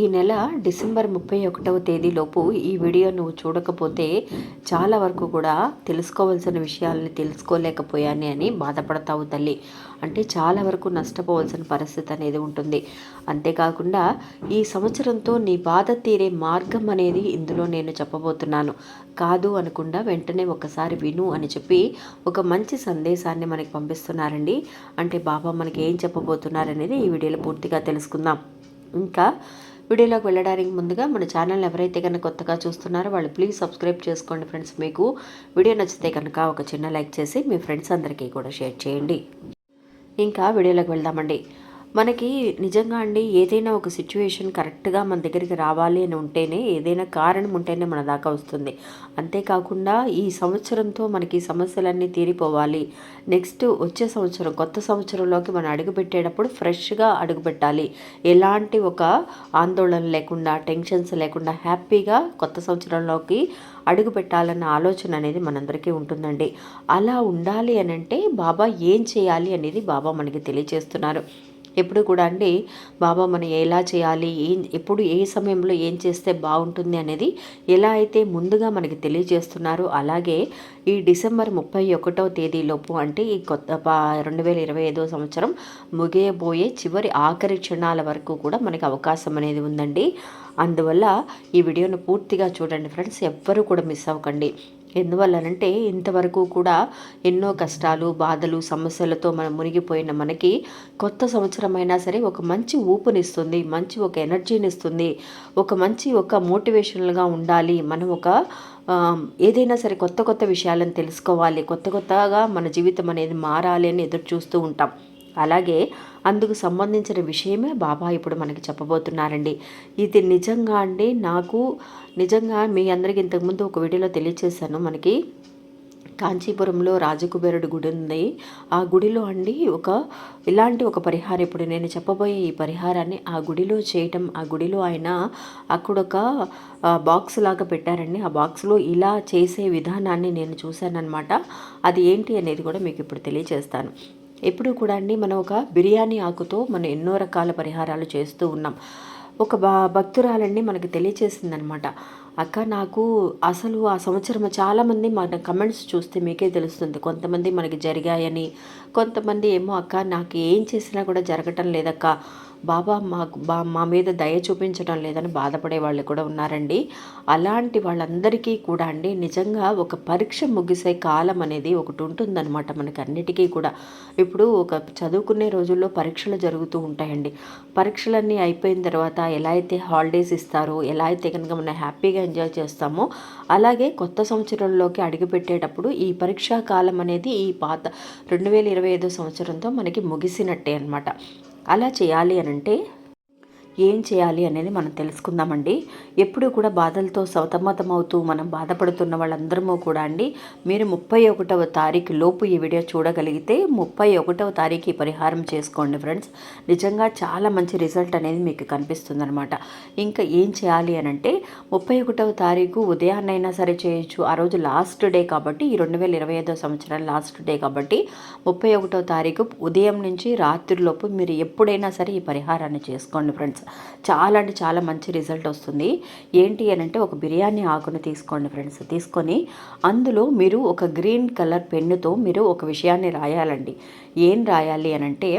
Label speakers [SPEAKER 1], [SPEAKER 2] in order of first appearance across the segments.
[SPEAKER 1] ఈ నెల డిసెంబర్ ముప్పై ఒకటవ తేదీలోపు ఈ వీడియో నువ్వు చూడకపోతే చాలా వరకు కూడా తెలుసుకోవాల్సిన విషయాలని తెలుసుకోలేకపోయాను అని బాధపడతావు తల్లి. అంటే చాలా వరకు నష్టపోవాల్సిన పరిస్థితి అనేది ఉంటుంది. అంతేకాకుండా ఈ సంవత్సరంతో నీ బాధ తీరే మార్గం అనేది ఇందులో నేను చెప్పబోతున్నాను. కాదు అనకుండా వెంటనే ఒకసారి విను అని చెప్పి ఒక మంచి సందేశాన్ని మనకి పంపిస్తున్నారండి. అంటే బాబా మనకి ఏం చెప్పబోతున్నారనేది ఈ వీడియోలో పూర్తిగా తెలుసుకుందాం. ఇంకా వీడియోలోకి వెళ్ళడానికి ముందుగా మన ఛానల్ ఎవరైతే కనుక కొత్తగా చూస్తున్నారో వాళ్ళు ప్లీజ్ సబ్స్క్రైబ్ చేసుకోండి ఫ్రెండ్స్ మీకు వీడియో నచ్చితే కనుక ఒక చిన్న లైక్ చేసి మీ ఫ్రెండ్స్ అందరికీ కూడా షేర్ చేయండి. ఇంకా వీడియోలోకి వెళ్దామండి. మనకి నిజంగా అండి ఏదైనా ఒక సిచ్యువేషన్ కరెక్ట్గా మన దగ్గరికి రావాలి అని ఉంటేనే ఏదైనా కారణం ఉంటేనే మన దాకా వస్తుంది. అంతేకాకుండా ఈ సంవత్సరంతో మనకి సమస్యలన్నీ తీరిపోవాలి. నెక్స్ట్ వచ్చే సంవత్సరం కొత్త సంవత్సరంలోకి మనం అడుగుపెట్టేటప్పుడు ఫ్రెష్గా అడుగుపెట్టాలి. ఎలాంటి ఒక ఆందోళన లేకుండా టెన్షన్స్ లేకుండా హ్యాపీగా కొత్త సంవత్సరంలోకి అడుగు పెట్టాలన్న ఆలోచన అనేది మనందరికీ ఉంటుందండి. అలా ఉండాలి అని అంటే బాబా ఏం చేయాలి అనేది బాబా మనకి తెలియజేస్తున్నారు. ఎప్పుడు కూడా అండి బాబా మనం ఎలా చేయాలి? ఏం ఎప్పుడు ఏ సమయంలో ఏం చేస్తే బాగుంటుంది? అనేది ఎలా అయితే ముందుగా మనకి తెలియజేస్తున్నారో అలాగే ఈ డిసెంబర్ ముప్పై ఒకటో తేదీలోపు అంటే ఈ కొత్త రెండు వేల ఇరవై ఐదో సంవత్సరం ముగియబోయే చివరి ఆఖరి క్షణాల వరకు కూడా మనకి అవకాశం అనేది ఉందండి. అందువల్ల ఈ వీడియోను పూర్తిగా చూడండి ఫ్రెండ్స్ ఎవ్వరూ కూడా మిస్ అవ్వకండి. ఎందువల్లనంటే ఇంతవరకు కూడా ఎన్నో కష్టాలు బాధలు సమస్యలతో మనం మునిగిపోయిన మనకి కొత్త సంవత్సరం అయినా సరే ఒక మంచి ఊపునిస్తుంది మంచి ఒక ఎనర్జీని ఇస్తుంది ఒక మంచి ఒక మోటివేషనల్గా ఉండాలి. మనం ఒక ఏదైనా సరే కొత్త కొత్త విషయాలను తెలుసుకోవాలి. కొత్త కొత్తగా మన జీవితం అనేది మారాలి అని ఎదురు చూస్తూ ఉంటాం. అలాగే అందుకు సంబంధించిన విషయమే బాబా ఇప్పుడు మనకి చెప్పబోతున్నారండి. ఇది నిజంగా అండి నాకు నిజంగా మీ అందరికి ఇంతకుముందు ఒక వీడియోలో తెలియచేశాను. మనకి కాంచీపురంలో రాజకుబేరుడు గుడి ఉంది. ఆ గుడిలో అండి ఒక ఇలాంటి ఒక పరిహారం ఇప్పుడు నేను చెప్పబోయే ఈ పరిహారాన్ని ఆ గుడిలో చేయటం ఆ గుడిలో ఆయన అక్కడ ఒక బాక్స్ లాగా పెట్టారండి. ఆ బాక్స్లో ఇలా చేసే విధానాన్ని నేను చూశానన్నమాట. అది ఏంటి అనేది కూడా మీకు ఇప్పుడు తెలియజేస్తాను ఎప్పుడు కూడా అండి మనం ఒక బిర్యానీ ఆకుతో మనం ఎన్నో రకాల పరిహారాలు చేస్తూ ఉన్నాం. ఒక భక్తురాలండి మనకి తెలియచేసిందనమాట. అక్క నాకు అసలు ఆ సంవత్సరం చాలామంది మన కమెంట్స్ చూస్తే మీకే తెలుస్తుంది. కొంతమంది మనకి జరిగాయని కొంతమంది ఏమో అక్క నాకు ఏం చేసినా కూడా జరగటం లేదక్క. బాబా మాకు బా మా మీద దయ చూపించడం లేదని బాధపడే వాళ్ళు కూడా ఉన్నారండి. అలాంటి వాళ్ళందరికీ కూడా అండి నిజంగా ఒక పరీక్ష ముగిసే కాలం అనేది ఒకటి ఉంటుందన్నమాట మనకి అన్నిటికీ కూడా. ఇప్పుడు ఒక చదువుకునే రోజుల్లో పరీక్షలు జరుగుతూ ఉంటాయండి. పరీక్షలన్నీ అయిపోయిన తర్వాత ఎలా అయితే హాలిడేస్ ఇస్తారో ఎలా అయితే కనుక మనం హ్యాపీగా ఎంజాయ్ చేస్తామో అలాగే కొత్త సంవత్సరంలోకి అడుగుపెట్టేటప్పుడు ఈ పరీక్షా కాలం అనేది ఈ పాత రెండు వేల ఇరవై ఐదో సంవత్సరంతో మనకి ముగిసినట్టే అనమాట అలా చేయాలి అని అంటే ఏం చేయాలి అనేది మనం తెలుసుకుందామండి. ఎప్పుడు కూడా బాధలతో సతమతమవుతూ మనం బాధపడుతున్న వాళ్ళందరము కూడా అండి మీరు ముప్పై ఒకటవ తారీఖు లోపు ఈ వీడియో చూడగలిగితే ముప్పై ఒకటవ తారీఖు ఈ పరిహారం చేసుకోండి ఫ్రెండ్స్. నిజంగా చాలా మంచి రిజల్ట్ అనేది మీకు కనిపిస్తుంది అనమాట ఇంకా ఏం చేయాలి అని అంటే ముప్పై ఒకటవ తారీఖు ఉదయాన్నైనా సరే చేయొచ్చు. ఆ రోజు లాస్ట్ డే కాబట్టి ఈ రెండు వేల ఇరవై ఐదో సంవత్సరం లాస్ట్ డే కాబట్టి ముప్పై ఒకటవ తారీఖు ఉదయం నుంచి రాత్రిలోపు మీరు ఎప్పుడైనా సరే ఈ పరిహారాన్ని చేసుకోండి ఫ్రెండ్స్. చాలా అంటే చాలా మంచి రిజల్ట్ వస్తుంది. ఏంటి అని అంటే ఒక బిర్యానీ ఆకును తీసుకోండి ఫ్రెండ్స్. తీసుకొని అందులో మీరు ఒక గ్రీన్ కలర్ పెన్నుతో మీరు ఒక విషయాన్ని రాయాలండి. ఏం రాయాలి అని అంటే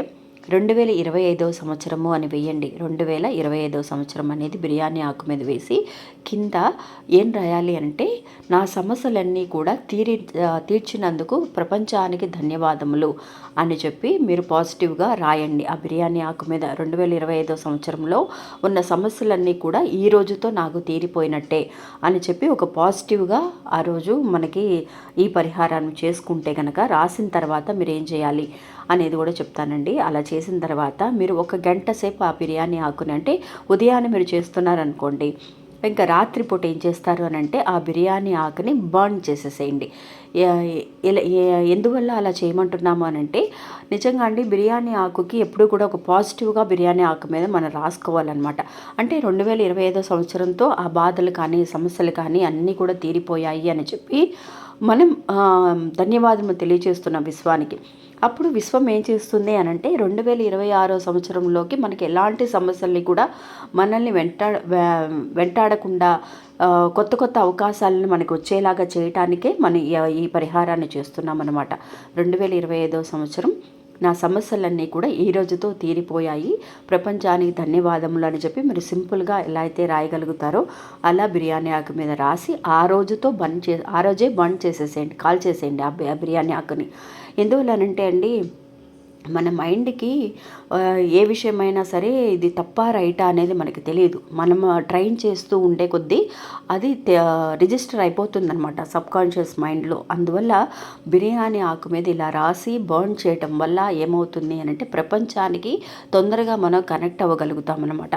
[SPEAKER 1] రెండు వేల ఇరవై ఐదవ సంవత్సరము అని వేయండి రెండు వేల ఇరవై ఐదవ సంవత్సరం అనేది బిర్యానీ ఆకు మీద వేసి కింద ఏం రాయాలి అంటే నా సమస్యలన్నీ కూడా తీరి తీర్చినందుకు ప్రపంచానికి ధన్యవాదములు అని చెప్పి మీరు పాజిటివ్గా రాయండి. ఆ బిర్యానీ ఆకు మీద రెండు వేల ఇరవై ఐదో సంవత్సరంలో ఉన్న సమస్యలన్నీ కూడా ఈ రోజుతో నాకు తీరిపోయినట్టే అని చెప్పి ఒక పాజిటివ్గా ఆ రోజు మనకి ఈ పరిహారాన్ని చేసుకుంటే కనుక రాసిన తర్వాత మీరు ఏం చేయాలి అనేది కూడా చెప్తానండి. అలా చేసిన తర్వాత మీరు ఒక గంట సేపు ఆ బిర్యానీ ఆకుని అంటే ఉదయాన్నే మీరు చేస్తున్నారనుకోండి ఇంకా రాత్రిపూట ఏం చేస్తారు అని అంటే ఆ బిర్యానీ ఆకుని బర్న్ చేసేసేయండి. ఎందువల్ల అలా చేయమంటున్నాము అని అంటే నిజంగా అండి బిర్యానీ ఆకుకి ఎప్పుడు కూడా ఒక పాజిటివ్గా బిర్యానీ ఆకు మీద మనం రాసుకోవాలన్నమాట. అంటే రెండు వేల ఇరవై ఐదో సంవత్సరంతో ఆ బాధలు కానీ సమస్యలు కానీ అన్నీ కూడా తీరిపోయాయి అని చెప్పి మనం ధన్యవాదము తెలియజేస్తున్నాం విశ్వానికి. అప్పుడు విశ్వం ఏం చేస్తుంది అని అంటే రెండు వేల ఇరవై ఆరో సంవత్సరంలోకి మనకి ఎలాంటి సమస్యల్ని కూడా మనల్ని వెంటాడ వెంటాడకుండా కొత్త కొత్త అవకాశాలను మనకు వచ్చేలాగా చేయటానికే మనం ఈ- ఈ పరిహారాన్ని చేస్తున్నాం అనమాట రెండు వేల ఇరవై ఐదో సంవత్సరం నా సమస్యలన్నీ కూడా ఈ రోజుతో తీరిపోయాయి. ప్రపంచానికి ధన్యవాదములు అని చెప్పి మీరు సింపుల్గా ఎలా అయితే రాయగలుగుతారో అలా బిర్యానీ ఆకు మీద రాసి ఆ రోజుతో బంద్ చే ఆ రోజే బంద్ చేసేసేయండి కాల్ చేసేయండి ఆ ఆ బిర్యానీ ఆకుని. ఎందువల్లనంటే అండి మన మైండ్కి ఏ విషయమైనా సరే ఇది తప్ప రైటా అనేది మనకి తెలియదు. మనం ట్రైన్ చేస్తూ ఉండే కొద్దీ అది రిజిస్టర్ అయిపోతుంది అనమాట సబ్ కాన్షియస్ మైండ్లో. అందువల్ల బిర్యానీ ఆకు మీద ఇలా రాసి బర్న్ చేయటం వల్ల ఏమవుతుంది అని అంటే ప్రపంచానికి తొందరగా మనం కనెక్ట్ అవ్వగలుగుతాం అనమాట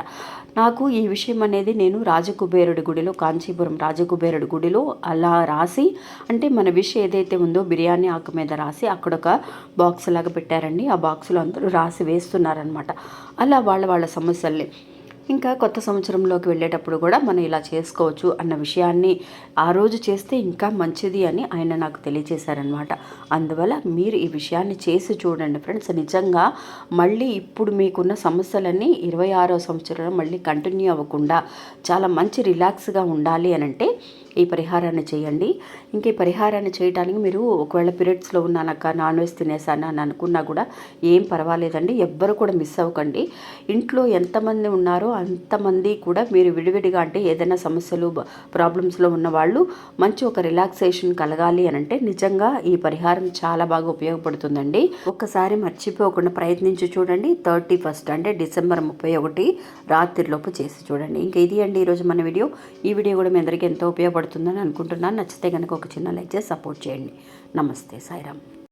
[SPEAKER 1] నాకు ఈ విషయం అనేది నేను రాజకుబేరుడి గుడిలో కాంచీపురం రాజకుబేరుడి గుడిలో అలా రాసి అంటే మన విషయం ఏదైతే ఉందో బిర్యానీ ఆకు మీద రాసి అక్కడ ఒక బాక్స్ లాగా పెట్టారండి. ఆ బాక్స్లో అందరూ రాసి వేస్తున్నారనమాట అలా వాళ్ళ వాళ్ళ సమస్యల్ని ఇంకా కొత్త సంవత్సరంలోకి వెళ్ళేటప్పుడు కూడా మనం ఇలా చేసుకోవచ్చు అన్న విషయాన్ని ఆ రోజు చేస్తే ఇంకా మంచిది అని ఆయన నాకు తెలియజేశారనమాట అందువల్ల మీరు ఈ విషయాన్ని చేసి చూడండి ఫ్రెండ్స్. నిజంగా మళ్ళీ ఇప్పుడు మీకున్న సమస్యలన్నీ ఇరవై ఆరో సంవత్సరంలో మళ్ళీ కంటిన్యూ అవ్వకుండా చాలా మంచి రిలాక్స్గా ఉండాలి అని అంటే ఈ పరిహారాన్ని చేయండి. ఇంక ఈ పరిహారాన్ని చేయడానికి మీరు ఒకవేళ పీరియడ్స్లో ఉన్నానక్క నాన్ వెజ్ తినేసాను అని అనుకున్నా కూడా ఏం పర్వాలేదండి. ఎవ్వరు కూడా మిస్ అవ్వకండి. ఇంట్లో ఎంతమంది ఉన్నారో అంతమంది కూడా మీరు విడివిడిగా అంటే ఏదైనా సమస్యలు ప్రాబ్లమ్స్లో ఉన్నవాళ్ళు మంచి ఒక రిలాక్సేషన్ కలగాలి అని అంటే నిజంగా ఈ పరిహారం చాలా బాగా ఉపయోగపడుతుందండి. ఒక్కసారి మర్చిపోకుండా ప్రయత్నించి చూడండి. థర్టీ ఫస్ట్ అంటే డిసెంబర్ ముప్పై ఒకటి రాత్రిలోపు చేసి చూడండి. ఇంకా ఇది అండి ఈరోజు మన వీడియో. ఈ వీడియో కూడా మీ అందరికీ ఎంతో ఉపయోగపడుతుందని అనుకుంటున్నాను. నచ్చితే కనుక ఒక చిన్న లైక్ చేసి సపోర్ట్ చేయండి. నమస్తే సాయిరామ్.